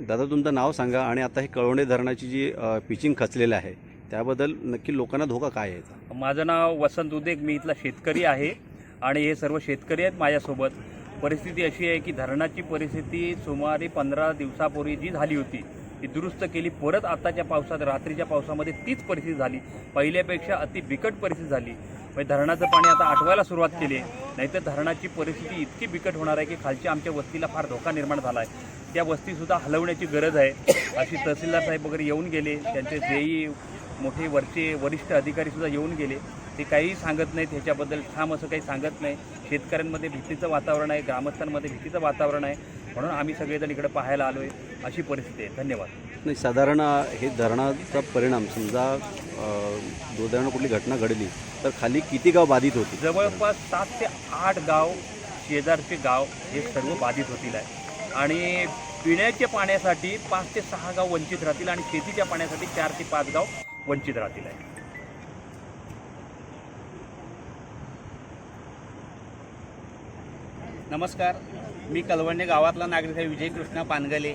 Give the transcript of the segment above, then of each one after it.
दादा तुमचं नाव सांगा आणि आता हे कळवणे धरणाची जी पिचिंग खचलेलं आहे त्याबद्दल नक्की लोकांना धोका काय आहे माझं नाव वसंत उदेक मी इथला शेतकरी आहे आणि हे सर्व शेतकरी आहेत माझ्यासोबत. परिस्थिती अशी आहे की धरणाची परिस्थिती सुमारे पंधरा दिवसापूर्वी जी झाली होती ती दुरुस्त केली. परत आताच्या पावसात रात्रीच्या पावसामध्ये तीच परिस्थिती झाली. पहिल्यापेक्षा अति बिकट परिस्थिती झाली. म्हणजे धरणाचं पाणी आता आठवायला सुरुवात केली आहे. नाहीतर धरणाची परिस्थिती इतकी बिकट होणार आहे की खालच्या आमच्या वस्तीला फार धोका निर्माण झाला आहे. त्या वस्तीसुद्धा हलवण्याची गरज आहे. अशी तहसीलदार साहेब वगैरे येऊन गेले. त्यांचे जेई मोठे वरचे वरिष्ठ अधिकारी सुद्धा येऊन गेले. ते काही सांगत नाहीत ह्याच्याबद्दल. ठाम असं काही सांगत नाही. शेतकऱ्यांमध्ये भीतीचं वातावरण आहे. ग्रामस्थांमध्ये भीतीचं वातावरण आहे. म्हणून आम्ही सगळेजण इकडे पाहायला आलो आहे अशी परिस्थिती आहे. धन्यवाद. नाही साधारण हे धरणाचा परिणाम समजा दुर्दैवानं कुठली घटना घडली तर खाली किती गाव बाधित होती? जवळपास सात ते आठ गाव शेजारचे गाव हे सर्व बाधित होतील आहे. आणि पिण्याच्या पाण्यासाठी पाच ते सहा गाव वंचित राहतील आणि शेतीच्या पाण्यासाठी चार ते पाच गाव वंचित राहतील. आहे नमस्कार. मी कलवंडे गावातला नागरिक आहे विजय कृष्णा पानगले.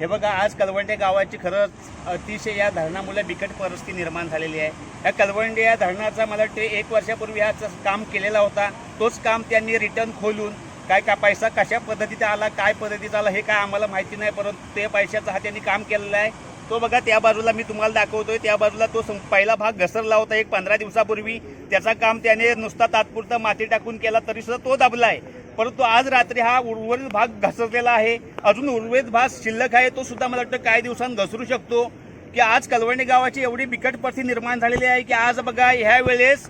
हे बघा आज कलवंडे गावाची खरंच अतिशय या धरणामुळे बिकट परिस्थिती निर्माण झालेली आहे. या कलवंडे या धरणाचा मला वाटते एक वर्षापूर्वी ह्याचं काम केलेला होता. तोच काम त्यांनी रिटर्न खोलून काय का पैसा कशा पद्धतीचा आला काय पद्धतीचा आला हे काय आम्हाला माहिती नाही परंतु ते पैशाचा हा त्यांनी काम केलेलं आहे. तो बघा त्या बाजूला मी तुम्हाला दाखवतोय त्या बाजूला तो सं- पहिला भाग घसरला होता एक पंधरा दिवसापूर्वी. त्याचा काम त्याने नुसता तात्पुरता माती टाकून केला तरी सुद्धा तो दाबला आहे परंतु आज रात्री हा उर्वरित भाग घसरलेला आहे. अजून उर्वरित भाग शिल्लक आहे तो सुद्धा मला वाटतं काही दिवसांत घसरू शकतो. की आज कलवणी गावाची एवढी बिकट परिस्थिती निर्माण झालेली आहे की आज बघा ह्या वेळेस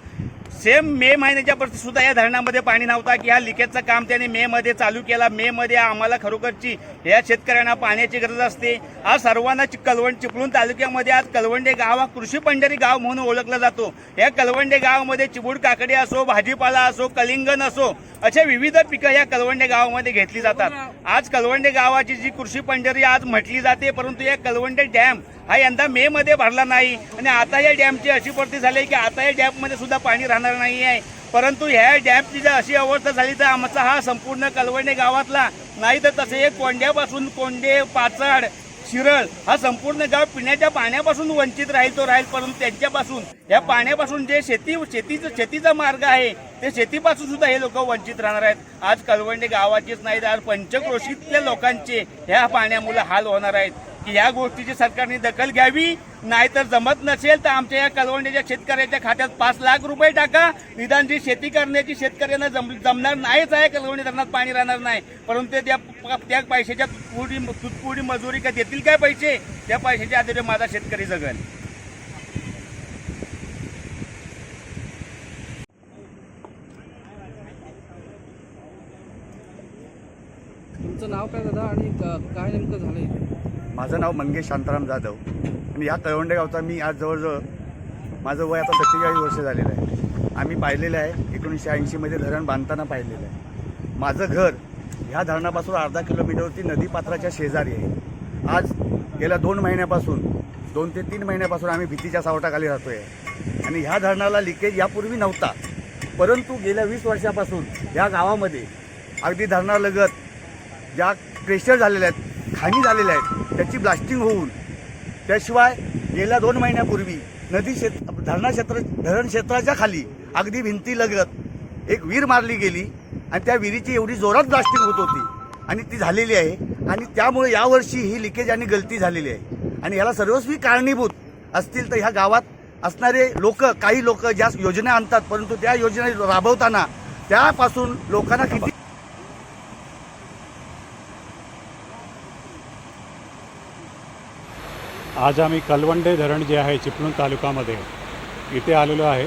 सेम मे महिन्याच्या परिस्थिती सुद्धा या धरणामध्ये पाणी नव्हता की ह्या लिकेजचं काम त्याने मे मध्ये चालू केला. मे मध्ये आम्हाला खरोखरची या शेतकऱ्यांना पाण्याची गरज असते. आज सर्वांना चि- कलवंड चिपळूण तालुक्यामध्ये आज कलवंडे गाव हा कृषी पंढरी गाव म्हणून ओळखला जातो. या कलवंडे गावामध्ये चिबूड काकडी असो भाजीपाला असो कलिंगण असो अशा विविध पिकं या कलवंडे गावामध्ये घेतली जातात. आज कलवंडे गावाची जी कृषी पंढरी आज म्हटली जाते परंतु या कलवंडे डॅम हा यंदा मे मध्ये भरला नाही. आणि आता या डॅमची अशी परिस्थिती झाली आहे की आता या डॅममध्ये सुद्धा पाणी राहणार नाही आहे परंतु ह्या डॅमची जर अशी अवस्था झाली तर आमचा हा संपूर्ण कलवंडे गावातला नाही तर तसे एक कोंड्यापासून कोंडे पाचड शिरळ हा संपूर्ण गाव पिण्याच्या पाण्यापासून वंचित राहील तो राहील. परंतु त्यांच्यापासून या पाण्यापासून जे शेती शेतीचं शेतीचा मार्ग आहे ते शेतीपासून सुद्धा हे लोक वंचित राहणार आहेत. आज कलवंडे गावाचेच नाही तर आज पंचक्रोशीतल्या लोकांचे ह्या पाण्यामुळे हाल होणार आहेत. की या गोष्टीची सरकारने दखल घ्यावी. नाहीतर जमत नसेल तर आमच्या या कलवंडीच्या शेतकऱ्याच्या खात्यात पाच लाख रुपये टाका. निदान जी शेती करण्याची शेतकऱ्यांना जम जमणार नाहीच आहे कलवंडी धरणात पाणी राहणार नाही. परंतु त्या त्या पैशाच्या पुढी तुटपुडी मजुरी का देतील काय पैसे? त्या पैशाच्या आधारे माझा शेतकरी जगल. तुमचं नाव काय दादा? आणि काय नेमकं झालं इथे माझं नाव मंगेश शांताराम जाधव. आणि ह्या तळवंडे गावचा मी आज जवळजवळ माझं वय आता सत्तेचाळीस वर्ष झालेलं आहे. आम्ही पाहिलेलं आहे एकोणीसशे ऐंशीमध्ये धरण बांधताना पाहिलेलं आहे. माझं घर ह्या धरणापासून अर्धा किलोमीटरवरती नदीपात्राच्या शेजारी आहे. आज गेल्या दोन महिन्यापासून दोन ते तीन महिन्यापासून आम्ही भीतीच्या सावटाखाली राहतो आहे आणि ह्या धरणाला लिकेज यापूर्वी नव्हता. परंतु गेल्या वीस वर्षापासून ह्या गावामध्ये अगदी धरणालगत ज्या प्रेशर झालेल्या आहेत खाणी झालेल्या आहेत त्याची ब्लास्टिंग होऊन त्याशिवाय गेल्या दोन महिन्यापूर्वी नदी क्षेत्र धरणा क्षेत्र धरण क्षेत्राच्या खाली अगदी भिंतीलगत एक विहीर मारली गेली आणि त्या विहिरीची एवढी जोरात ब्लास्टिंग होत होती. आणि ती झालेली आहे. आणि त्यामुळे यावर्षी ही लिकेज आणि गलती झालेली आहे. आणि याला सर्वस्वी कारणीभूत असतील तर ह्या गावात असणारे लोक काही लोक ज्या योजना आणतात परंतु त्या योजना राबवताना त्यापासून लोकांना किती आज आम्ही कलवंडे धरण जे आहे चिपळूण तालुकामध्ये इथे आलेलो आहे.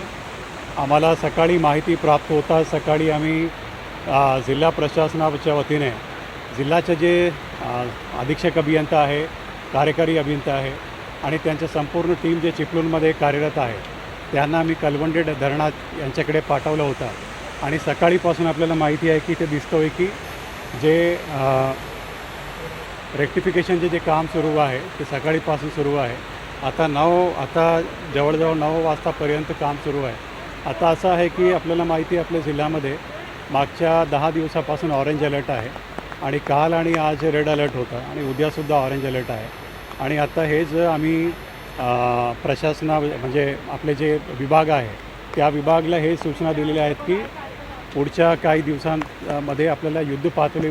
आम्हाला सकाळी माहिती प्राप्त होता सकाळी आम्ही जिल्हा प्रशासनाच्या वतीने जिल्ह्याचे जे अधीक्षक अभियंता आहे कार्यकारी अभियंता आहे आणि त्यांच्या संपूर्ण टीम जे चिपळूणमध्ये कार्यरत आहे त्यांना आम्ही कलवंडे धरणात यांच्याकडे पाठवलं होतं. आणि सकाळीपासून आपल्याला माहिती आहे की ते दिसतोय की जे रेक्टिफिकेशनचे जे काम सुरू आहे ते सकाळीपासून सुरू आहे. आता नऊ आता जवळजवळ नऊ वाजतापर्यंत काम सुरू आहे. आता असं आहे की आपल्याला माहिती आहे आपल्या जिल्ह्यामध्ये मागच्या दहा दिवसापासून ऑरेंज अलर्ट आहे आणि काल आणि आज रेड अलर्ट होतं आणि उद्यासुद्धा ऑरेंज अलर्ट आहे. आणि आता हेच आम्ही प्रशासना म्हणजे आपले जे विभाग आहे त्या विभागाला हे सूचना दिलेल्या आहेत की पुढच्या काही दिवसांमध्ये आपल्याला युद्ध पातळी